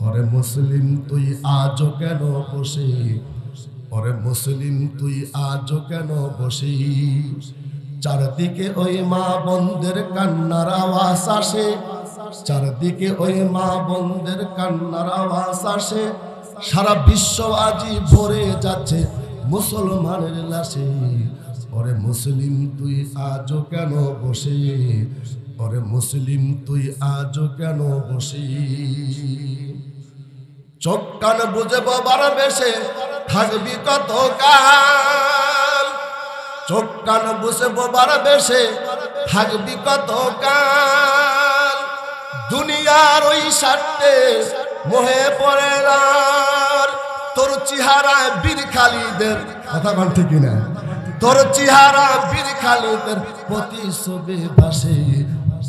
ওরে মুসলিম তুই আজও কেন বসে? ওরে মুসলিম তুই আজও কেন বসে? চারদিকে ওই মা বন্ধের কান্নার আওয়াজ আসে। চারদিকে ওই মা বন্ধের কান্নার আওয়াজ আসে। সারা বিশ্ব আজি ভরে যাচ্ছে মুসলমানের লাশে। ওরে মুসলিম তুই আজও কেন বসে? ওরে মুসলিম তুই আজও কেন বসে? চোখ কান বুঝে বাবার বেশে থাকবি কত কাল চোখ কান বুঝে বাবার বেশে থাকবি কত কাল দুনিয়ার ওই সাথে মোহে পড়ে তোর চেহারায় বীর খালিদের, কথা কন ঠিক না তোর চেহারা বীর খালিদের প্রতিশোভে ভাসে।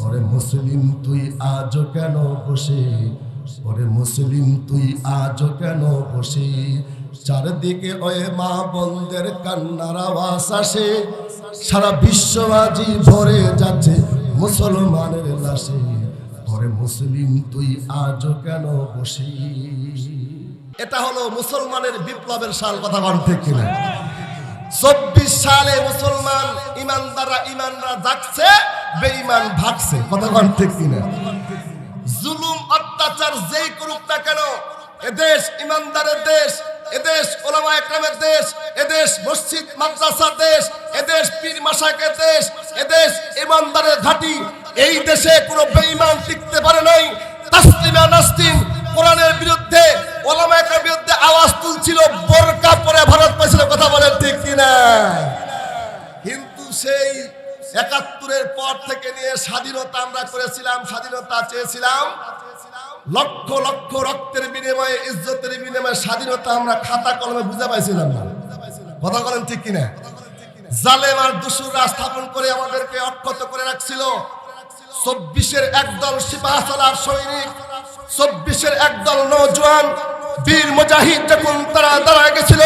ওরে মুসলিম, তুই আজও কেন বসে? ওরে মুসলিম তুই আজও কেন বসে? চারদিকে ওয়ে মা বন্ধের কান্নার আওয়াজ আসে। সারা বিশ্ব আজি ভরে যাচ্ছে মুসলমানের লাশে। ওরে মুসলিম তুই আজও কেন বসে? এটা হলো মুসলমানের বিপ্লবের সাল, কথা বল ঠিক কিনা? চব্বিশ সালে মুসলমান ইমানদাররা ইমানরা জাগছে, বেঈমান ভাগছে, কথা বল ঠিক কিনা? জুলুম অত্যাচার যেই করুক না কেন, এদেশ ইমানদারের দেশ, এদেশ ওলামা একরামের দেশ, এদেশ মসজিদ, মাদ্রাসার দেশ, এদেশ পীর মাসাকের দেশ, এদেশ ইমানদারের ঘাঁটি, এই দেশে কোনো বেঈমান টিকতে পারে নাই। তাসলিমা নাসলিম কোরআনের বিরুদ্ধে, ওলামা একরামের বিরুদ্ধে আওয়াজ তুলছিল, বোরকা পরে ভারত পাইছিল কথা বলেন, ঠিক কিনা কিন্তু সেই একাত্তরের পর থেকে নিয়ে স্বাধীনতা আমরা করেছিলাম, স্বাধীনতা চেয়েছিলাম লক্ষ লক্ষ রক্তের বিনিময়ে, ইজ্জতের বিনিময়ে স্বাধীনতা আমরা খাতা কলমে বুঝে পাইছিলাম না। কথা বলেন ঠিক কিনা? জালেম আর দুসুররা স্থাপন করে আমাদেরকে অক্ষত করে রাখছিল। চব্বিশের একদল সিপাহসালার সৈনিক, চব্বিশের একদল নৌজওয়ান বীর মুজাহিদ যখন তারা দাঁড়ায় গেছিল,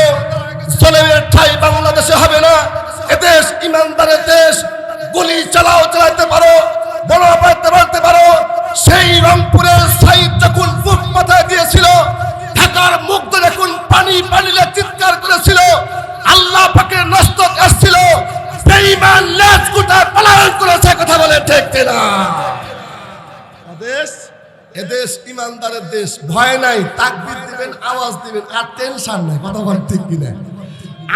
জলেমের ঠাই বাংলাদেশে হবে না। এদেশ ইমানদারের দেশ, গুলি চালাও চালাতে পারো। দেশ, এদেশ, ইমানদারের দেশ, ভয় নাই, তাকবির দিবেন, আওয়াজ দিবেন, আর টেনশন নাই কথা বল ঠিক কিনা।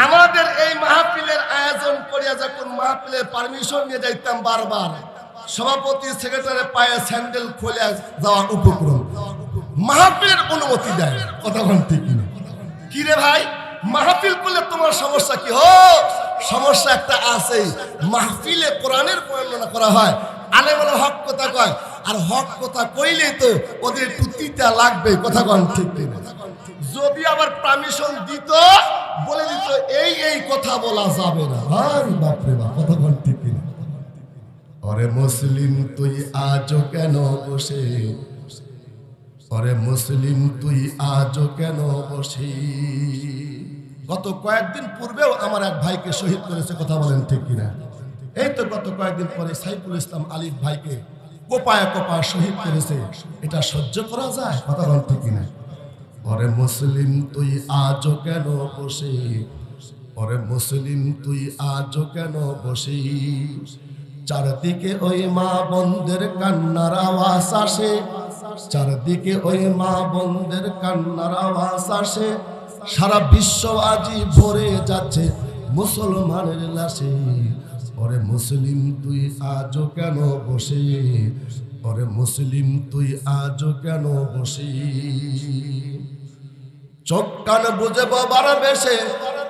আমাদের এই মাহফিলের আয়োজন করিয়া যখন মাহফিলের পারমিশন নিয়ে যাইতাম বারবার, সভাপতি সেক্রেটারি পায়ে স্যান্ডেল খুলে যাওয়ার উপক্রম। মাহফিলের অনুমতি দেয় কথা বল ঠিক কিনা। কি রে ভাই, মাহফিল করলে তোমার সমস্যা কি হো? সমস্যা একটা আছে মাহফিলে কোরআনের বর্ণনা করা হয় আলেমের হক কথা কয় আর হক কথা কইলেই তো ওদের একটু তিতা লাগবে, কথা কন ঠিক যদি আবার পারমিশন দিত, বলে দিত, এই এই কথা বলা যাবে না। আরে বাপরে বাপ, কথা কন ঠিক ওরে মুসলিম তুই আজও কেন বসে ওরে মুসলিম তুই আজও কেন বসি গত কয়েকদিন পূর্বেও আমার এক ভাইকে শহীদ করেছে, কথা বলেন ঠিক কিনা? এই তো গত কয়েকদিন পরে সাইফুল ইসলাম আলিফ ভাইকে কোপায় কোপায় শহীদ করেছে। এটা সহ্য করা যায়? কথা ঠিক কিনা। ওরে মুসলিম তুই আজও কেন বসে? ওরে মুসলিম তুই আজও কেন বসি? চারদিকে ওই মা বন্ধের কান্নার আওয়াজ আসে। চারদিকে ওই মা বন্ধের কান্নার আওয়াজ আসে। সারা বিশ্ব আজি ভরে যাচ্ছে মুসলমানের লাশে। ওরে মুসলিম তুই আজও কেন বসে ওরে মুসলিম তুই আজও কেন বসে চোখ কান বুঝে বাবার বেশে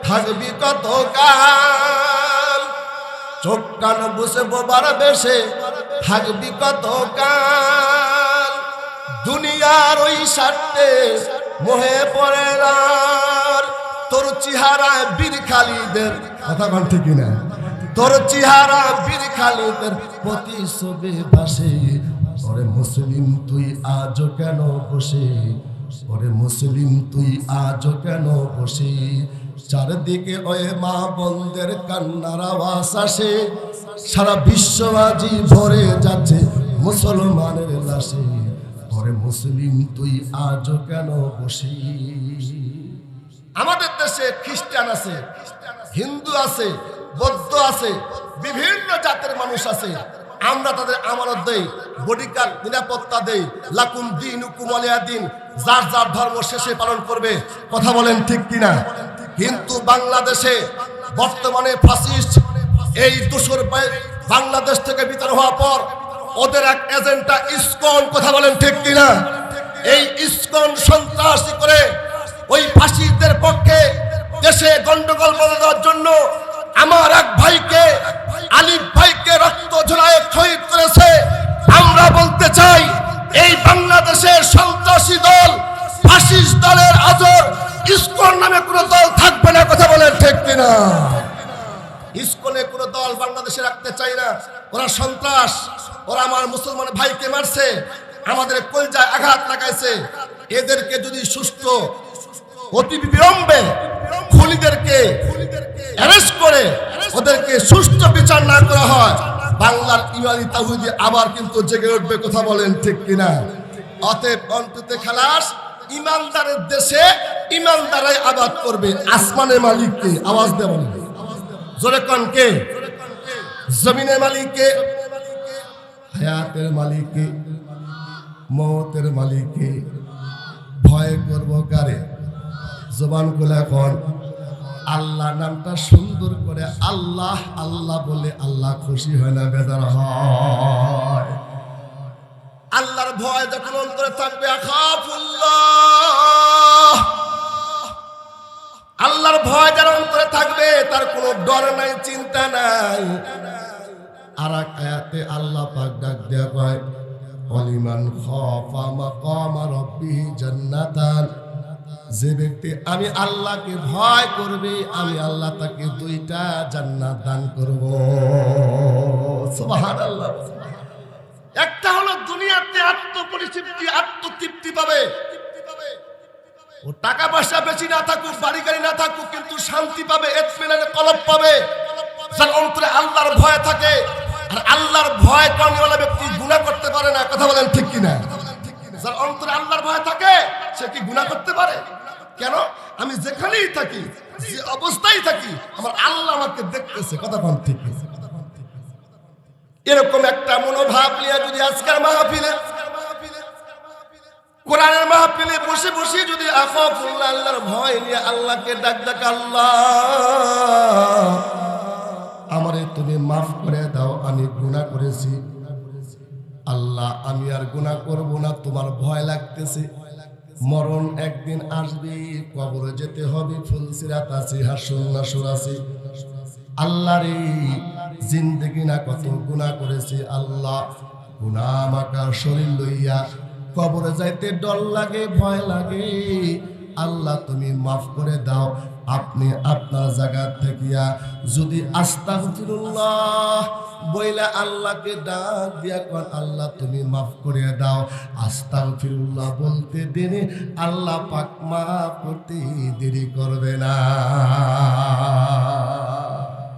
থাকবি কত কাল চোখ কান বুঝে বাবার বেশে থাকবি কত কাল দুনিয়ার ওই সাথে মোহে পড়ে তোর চেহারায় বীর খালিদের কথা কন ঠিক না তোর চেহারা বীর খালিদের প্রতিশোভে ভাসে। ওরে মুসলিম, তুই আজও কেন বসে? ওরে মুসলিম, তুই আজও কেন বসে? চারদিকে ওয়ে মা বন্ধের কান্নার আওয়াজ আসে। সারা বিশ্ব আজি ভরে যাচ্ছে মুসলমানের লাশে। ওরে মুসলিম, তুই আজও কেন বসি? আমাদের দেশে খ্রিস্টান আছে, হিন্দু আছে বৌদ্ধ আছে, বিভিন্ন জাতের মানুষ আছে। আমরা তাদের আমানত দেই বডিগার্ড নিরাপত্তা দেই। লাকুম দিন কুমলিয়া দিন যার যার ধর্ম শেষে পালন করবে। কথা বলেন ঠিক কিনা? কিন্তু বাংলাদেশে বর্তমানে ফাসিস্ট এই দোসর বাংলাদেশ থেকে বিতার হওয়ার পর ওদের এক এজেন্টটা ইসকন। কথা বলেন ঠিক কিনা? এই ইসকন সন্ত্রাসী করে ওই ফাসিস্টদের পক্ষে দেশে গন্ডগোল বলে দেওয়ার জন্য আমার এক ভাইকে, আলিফ ভাইকে রক্ত ঝোলায় শহীদ করেছে। আমরা বলতে চাই, এই বাংলাদেশের সন্ত্রাসী দল, ফাসিস্ট দলের আজর ইসকন নামে কোনো দল থাকবে না, কথা বলেন ঠিক কিনা? ইসকনে কোনো দল বাংলাদেশে রাখতে চাই না। ওরা সন্ত্রাস, ওরা আমার মুসলমান ভাইকে মারছে, আমাদের কলজায় আঘাত লাগাইছে। এদেরকে যদি সুস্থ অতি বিলম্বে খুনিদেরকে অ্যারেস্ট করে ওদেরকে সুস্থ বিচার না করা হয়। বাংলার ইমানি তাহুদি আবার কিন্তু জেগে উঠবে, কথা বলেন ঠিক কিনা? অতএব অন্ততে খালাস, ইমানদারের দেশে ইমানদারাই আবাদ করবে। আসমানের মালিককে আওয়াজ দেবেন জোরে কে? জমিনের মালিককে, হায়াতের মালিককে, মতের মালিককে। ভয় করব কারে? জবানগুলো এখন আল্লাহ নামটা সুন্দর করে আল্লাহ আল্লাহ বলে আল্লাহ খুশি হয় না বেদার হয়। আল্লাহর ভয় যখন অন্তরে থাকবে আল্লাহর ভয় যার অন্তরে থাকবে, তার কোনো ডর নাই, চিন্তা নাই। আর এক আয়াতে আল্লাহ পাক ডাক দেয়া কয়, অলিমান খাফা মাকামা রাব্বিহি জান্নাতান। যে ব্যক্তি, আমি আল্লাহকে ভয় করবে, আমি আল্লাহ তাকে দুইটা জান্নাত দান করব। সুবহানাল্লাহ একটা হলো দুনিয়াতে আত্মপরিতৃপ্তি আত্মতৃপ্তি পাবে। ও টাকা পয়সা বেশি না থাকুক বাড়ি গাড়ি না থাকুক, কিন্তু শান্তি পাবে, এতমিনানে কলব পাবে। যার অন্তরে আল্লাহর ভয় থাকে, আর আল্লাহর ভয় কর্মওয়ালা ব্যক্তি গুনাহ করতে পারে না, কথা বলেন ঠিক কিনা? যার অন্তরে আল্লাহর ভয় থাকে, সে কি গুনাহ করতে পারে? কেন? আমি যেখানেই থাকি, যে অবস্থায় থাকি, আমার আল্লাহ আমাকে দেখতেছে, কথা বলেন ঠিক? এরকম একটা মনোভাব নিয়ে যদি আজকের মাহফিলে, কোরআনের মাহফিলে বসে বসে যদি আফাফুল্লাহ আল্লাহর ভয় নিয়ে আল্লাহকে ডাক ডাক আল্লাহ, আমারে তুমি মাফ করে দাও, আমি গুণা করেছি। আল্লাহ, আমি আর গুনাহ করব না, তোমার ভয় লাগতেছে। মরণ একদিন আসবে, কবরে যেতে হবে ফুলসিরাত আছে হাসুন নাসুর আছে। আল্লাহ রে জিন্দগি না কত গুনাহ করেছি আল্লাহ। গুনাহ মাকা শরীর লইয়া কবরে যাইতে ডর লাগে, ভয় লাগে। আল্লাহ, তুমি মাফ করে দাও। আপনি আপনার জায়গা থেকে যদি আস্তাগফিরুল্লাহ বইলা আল্লাহকে ডাক দিয়া কর আল্লাহ তুমি মাফ করে দাও। আস্তাগফিরুল্লাহ বলতে দেরি, আল্লাহ পাক মাফ করতে দেরি করবে না।